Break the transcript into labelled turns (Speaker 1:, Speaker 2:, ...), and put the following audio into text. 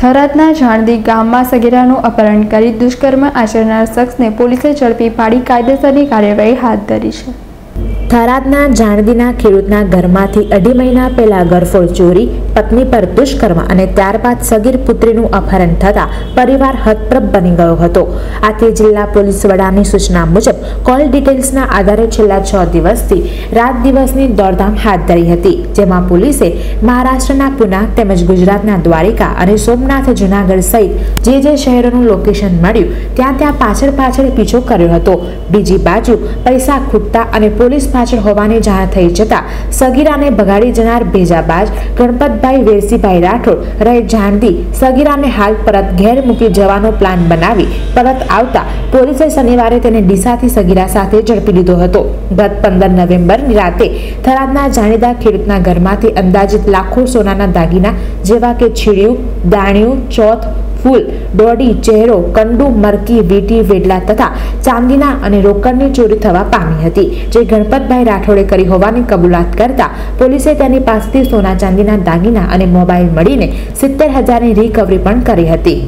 Speaker 1: થરાદના જાણદી ગામમાં સગીરાનું અપહરણ કરી દુષ્કર્મ આચરનાર શખ્સને પોલીસે ઝડપી પાડી કાયદેસરની કાર્યવાહી હાથ ધરી છે.
Speaker 2: થરાદના જાણદીના ખેડૂતના ઘરમાંથી અઢી મહિના પહેલા ગરફોડ ચોરી પત્ની પર દુષ્કર્મ અને ત્યારબાદ સગીર પુત્રીનું અપહરણ થતા પરિવાર હતપ્રભ બની ગયો હતો. આથી જિલ્લા પોલીસ વડાની સૂચના મુજબ, કોલ ડિટેલ્સના આધારે છેલ્લા છ દિવસથી રાત દિવસની દોડધામ હાથ ધરી હતી, જેમાં પોલીસે મહારાષ્ટ્રના પુના તેમજ ગુજરાતના દ્વારિકા અને સોમનાથ, જુનાગઢ સહિત જે જે શહેરોનું લોકેશન મળ્યું, ત્યાં ત્યાં પાછળ પાછળ પીછો કર્યો હતો. બીજી બાજુ, પૈસા ખૂટતા અને પોલીસ પાછળ હોવાની જાણ થઈ જતા સગીરાને ભગાડી જનાર ભેજાબાજ ગણપતભાઈ વેરસીભાઈ રાઠોડ રહે જાણદી સગીરાને હાલ પરત ઘેર મૂકી જવાનો પ્લાન બનાવી પરત આવતા પોલીસે શનિવારે તેને ડીસાથી સગીરા સાથે ઝડપી લીધો હતો. ગત પંદર નવેમ્બરની રાતે થરાદના જાણીતા ખેડૂતના ઘરમાંથી અંદાજિત લાખો સોનાના દાગીના જેવા કે છીડિયું દાણિયું, ચોથ ફૂલ દોડી ચહેરો, કંડુ, મરકી, વીટી, વેડલા તથા ચાંદીના અને રોકડની ચોરી થવા પામી હતી. જે ગણપતભાઈ રાઠોડે કરી હોવાની કબૂલાત કરતા પોલીસે તેની પાસેથી સોના ચાંદીના દાગીના અને મોબાઈલ મળીને સિત્તેર હજારની રિકવરી પણ કરી હતી.